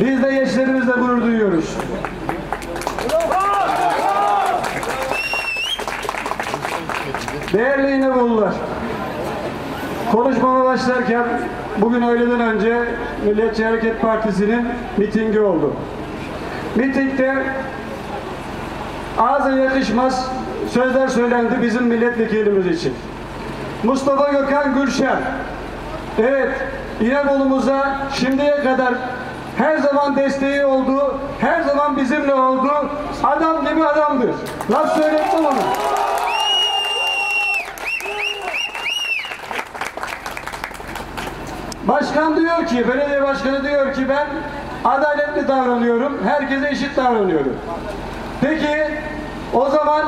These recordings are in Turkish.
Biz de gençlerimizle gurur duyuyoruz. Değerli İnebolular, konuşmama başlarken bugün öğleden önce Milliyetçi Hareket Partisi'nin mitingi oldu. Mitingde ağza yakışmaz sözler söylendi bizim milletvekilimiz için. Mustafa Gökhan Gülşen, evet İnebolu'muza şimdiye kadar her zaman desteği oldu, her zaman bizimle oldu. Adam gibi adamdır. Laf söyletmem ona. Başkan diyor ki, belediye başkanı diyor ki ben adaletli davranıyorum, herkese eşit davranıyorum. Peki o zaman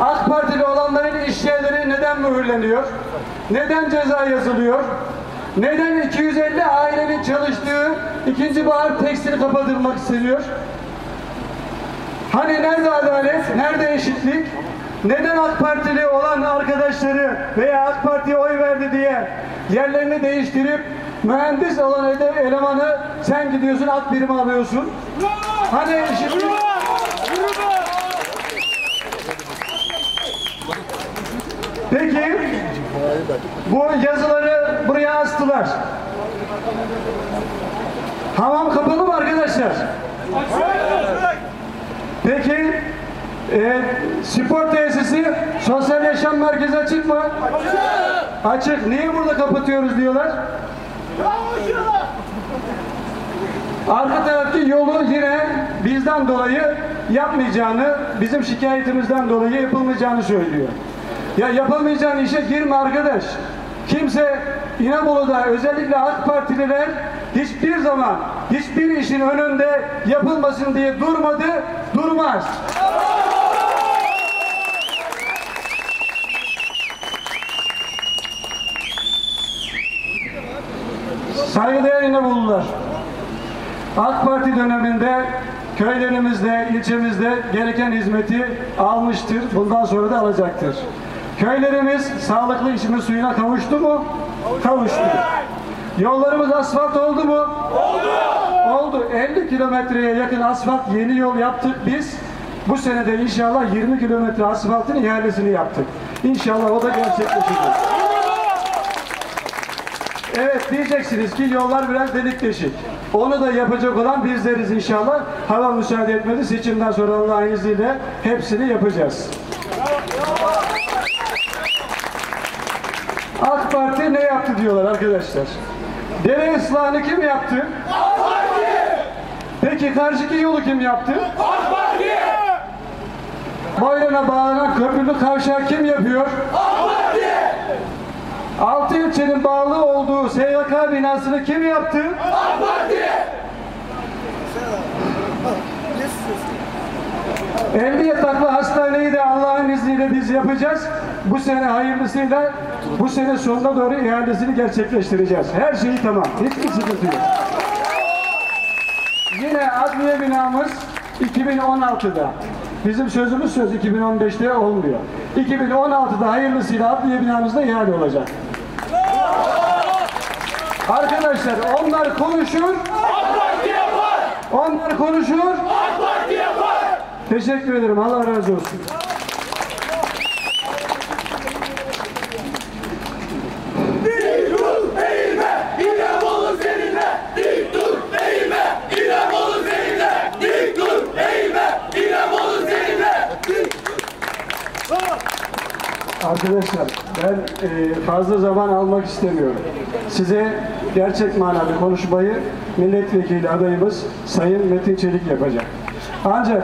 AK Partili olanların iş yerleri neden mühürleniyor? Neden ceza yazılıyor? Neden 250 ailenin çalıştığı ikinci bahar tekstili kapatılmak isteniyor? Hani nerede adalet, nerede eşitlik? Neden AK Partili olan arkadaşları veya AK Parti'ye oy verdi diye yerlerini değiştirip mühendis olan ele- elemanı sen gidiyorsun AK birimi alıyorsun? Hani eşitlik? Peki bu yazıları buraya astılar. Hamam kapalı mı arkadaşlar? Peki e, spor tesisi sosyal yaşam merkezi açık mı? Açık. Açık. Niye burada kapatıyoruz diyorlar? Arka taraftaki yolu yine bizden dolayı yapmayacağını, bizim şikayetimizden dolayı yapılmayacağını söylüyor. Ya yapamayacağın işe girme arkadaş. Kimse İnebolu'da özellikle AK Partililer hiçbir zaman hiçbir işin önünde yapılmasın diye durmadı, durmaz. Saygıdeğer İnebolular. AK Parti döneminde köylerimizde, ilçemizde gereken hizmeti almıştır. Bundan sonra da alacaktır. Köylerimiz sağlıklı içme suyuna kavuştu mu? Kavuştu. Yollarımız asfalt oldu mu? Oldu. Oldu. 50 kilometreye yakın asfalt yeni yol yaptık biz. Bu senede inşallah 20 kilometre asfaltın ihalesini yaptık. İnşallah o da gerçekleşecek. Evet diyeceksiniz ki yollar biraz delik deşik. Onu da yapacak olan bizleriz inşallah. Hava müsaade etmedi. Seçimden sonra Allah'ın izniyle hepsini yapacağız. AK Parti ne yaptı diyorlar arkadaşlar. Dere ıslahını kim yaptı? AK Parti! Peki karşıki yolu kim yaptı? AK Parti! Boylana bağlanan köprülü kavşağı kim yapıyor? AK Parti! Altı ilçenin bağlı olduğu SYK binasını kim yaptı? AK Parti! 50 yataklı hastaneyi de Allah'ın izniyle biz yapacağız. Bu sene hayırlısıyla bu sene sonuna doğru ihalesini gerçekleştireceğiz. Her şeyi tamam. Hiçbir sıkıntı yok. Yine adliye binamız 2016'da. Bizim sözümüz söz 2015'te olmuyor. 2016'da hayırlısıyla adliye binamızda ihale olacak. Arkadaşlar onlar konuşur, AK Parti yapar! onlar konuşur. AK Parti yapar! Teşekkür ederim. Allah razı olsun. Arkadaşlar ben e, fazla zaman almak istemiyorum. Size gerçek manada konuşmayı milletvekili adayımız Sayın Metin Çelik yapacak. Ancak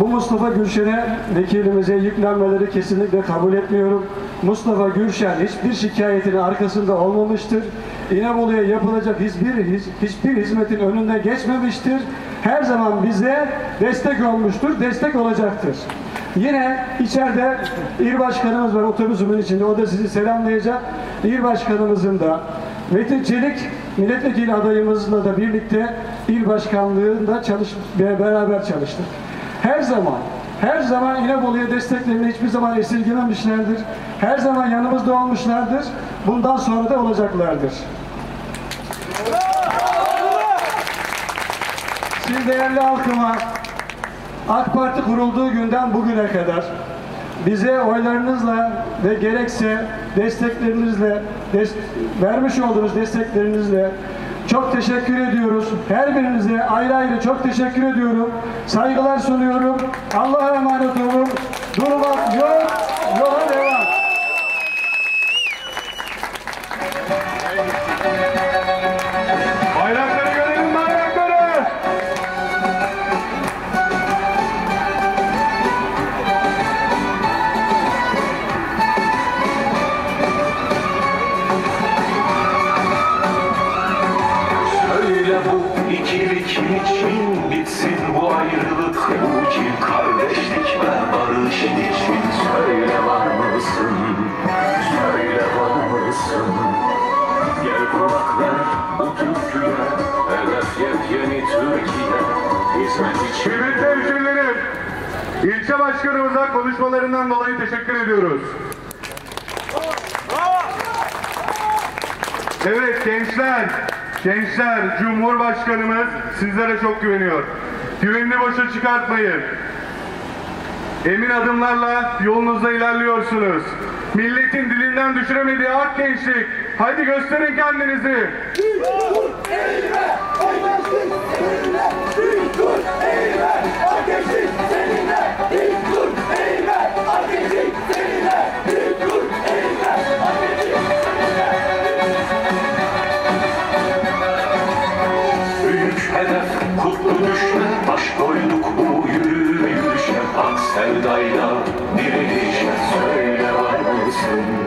bu Mustafa Gülşen'e vekilimize yüklenmeleri kesinlikle kabul etmiyorum. Mustafa Gülşen hiçbir şikayetinin arkasında olmamıştır. İnebolu'ya yapılacak hiçbir hiç- hiçbir hizmetin önünde geçmemiştir. Her zaman bize destek olmuştur, destek olacaktır. Yine içeride İl Başkanımız var otobüsümün içinde. O da sizi selamlayacak. İl Başkanımızın da Metin Çelik milletvekili adayımızla da birlikte il başkanlığında çalış beraber çalıştık. Her zaman her zaman İnebolu'ya desteklerini hiçbir zaman esirgememişlerdir. Her zaman yanımızda olmuşlardır. Bundan sonra da olacaklardır. siz değerli halkıma AK Parti kurulduğu günden bugüne kadar bize oylarınızla ve gerekse desteklerinizle, des- vermiş olduğunuz desteklerinizle çok teşekkür ediyoruz. Her birinize ayrı ayrı çok teşekkür ediyorum. Saygılar sunuyorum. Allah'a emanet olun. Durmak yok, yola Kıymetli hemşehrilerim, ilçe başkanımıza konuşmalarından dolayı teşekkür ediyoruz. Evet gençler, gençler, Cumhurbaşkanımız sizlere çok güveniyor. Güvenini boşa çıkartmayın. Emin adımlarla yolunuzda ilerliyorsunuz. Milletin dilinden düşüremediği ak gençlik. Hadi gösterin kendinizi. Aşk olduk bu yürüyüşe Ak sevdayla dirilişe Söyle var mısın?